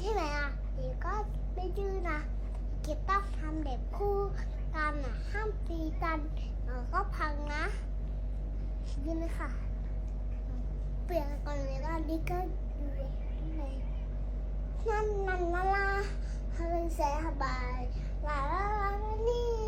ใช่ไหมอะเด็กก็ไม่ดื้อนะเก็บต้องทำเด็กคู่กันอะห้ามตีกันเราก็พังนะยืนเลยค่ะ เปลี่ยนก่อนเลยก็นี่ก็อยู่ในนั่นนั่นละละทำเป็นเสียบายลาลาลานี่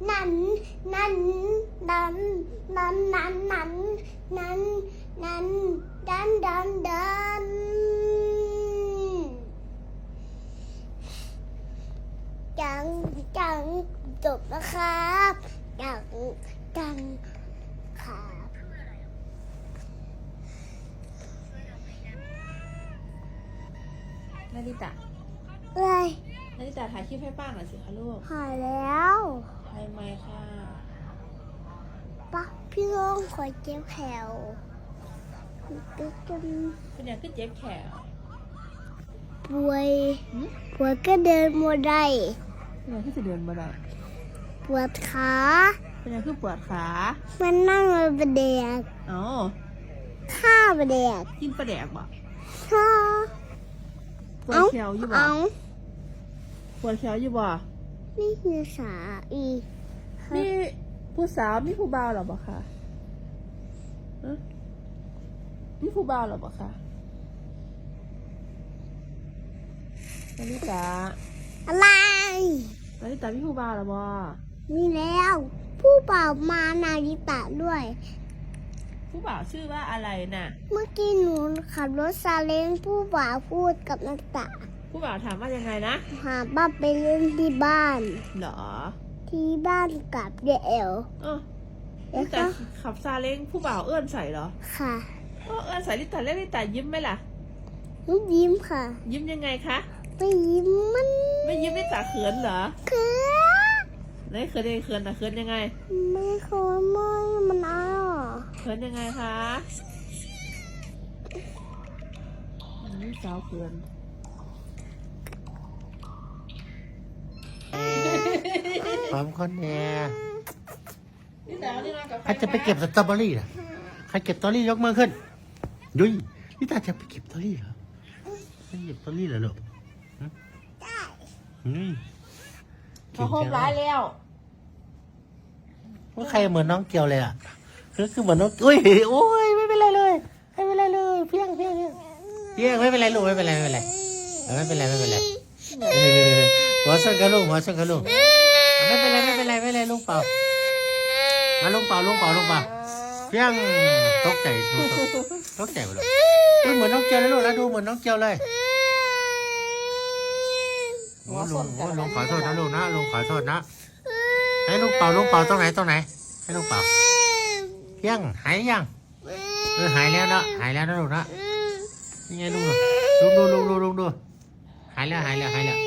น นั่นนั่นนั่นนั่นนั่นนั่นนั่นนั่นดัน ดัน ดัน จัง จัง จบแล้วครับ จัง จังครับนาริตะเลยนาริตะถ่ายคลิปให้ป้าหน่อยสิคะลูกหายแล้ว ถ่ายไหมค่ะปะพี่ลงขอเจ็บแขวก็จะเป็นอย่างก็เจ็บแขนป่วยป่วยก็เดินไม่ได้เป็นอย่างที่จะเดินมาได้ปวดขาเป็นอย่างคือปวดขา มันนั่งเลยประเดกอ๋อข้าประเดกกินปลาแดกบ่ข้าปวดเอาแขวอยู่บ่เอาปวดแขวอยู่บ่ นี่คือสาอีมีผู้สาวมีผู้บ่าวหรอบ่คะฮะมีผู้บ่าวหรอบ่คะนาริตะอะไรนาริตะมีผู้บ่าวหรอบ่มีแล้ว ผู้เป่ามานาริตะด้วย ผู้บ่าวชื่อว่าอะไรน่ะ เมื่อกี้หนูขับรถซาเล้งผู้บ่าวพูดกับนักตะ ผู้บ่าวถามว่ายังไงนะหาป้าไปเล่นที่บ้าน เหรอที่บ้านกับเดเอลเออแล้วแต่ก็ขับซาเล้งผู้บ่าวเอื้อนใส่เหรอค่ะเออเอื้อนใส่ลิตาเล่นลิตายิ้มไหมล่ะ ลูกยิ้มค่ะ ยิ้มยังไงคะไม่ยิ้มมันไม่ยิ้มลิตาเขินเหรอคือไหนเขินยังไงเขินอะเขินยังไงไม่เคยไม่มันอ้าเขินยังไงคะอืมสาวเขิน พร้อมคนแน่ลิตานี่มากับใครจะไปเก็บสตรอเบอรี่ล่ะใครเก็บสตรอเบอรี่ยกมือขึ้น ยุยนี่ตาจะไปเก็บสตรอเบอรี่เหรอไปเก็บสตรอเบอรี่เหรอลูกฮะอืมเขาโฮมร้ายแล้วว่าใครเหมือนน้องเกียวเลยอะคือคือเหมือนน้องอุ้ยโอ้ยไม่เป็นไรเลย ไม่เป็นไรเลยเพียงเพียงเพียงเพียงไม่เป็นไรลูกไม่เป็นไรไม่เป็นไรเออไม่เป็นไรไม่เป็นไรเออหัวส้นกระลูกหัวส้นกระลูกไม่เป็น ไรไม่เป็นไรไม่เป็นไรลูกเปล่ามาลูกเปล่าลูกเปล่าลูกเปล่าเพียงตกใจลูกตกใจไปเลยดูเหมือนน้องเกียวเลยลูกแล้วดูเหมือนน้องเกียวเลยโอ้ลุงโอ้ลุงขอโทษนะลูกนะลุงขอโทษนะ ให้ลูกเป่าลูกเป่าตรงไหนตรงไหน ให้ลูกเป่าเพียงหายยังเออหายแล้วเนาะหายแล้วนะลูกนะนี่ไงลูกดูดูดูดูดูดูหายแล้วหายแล้วหายแล้ว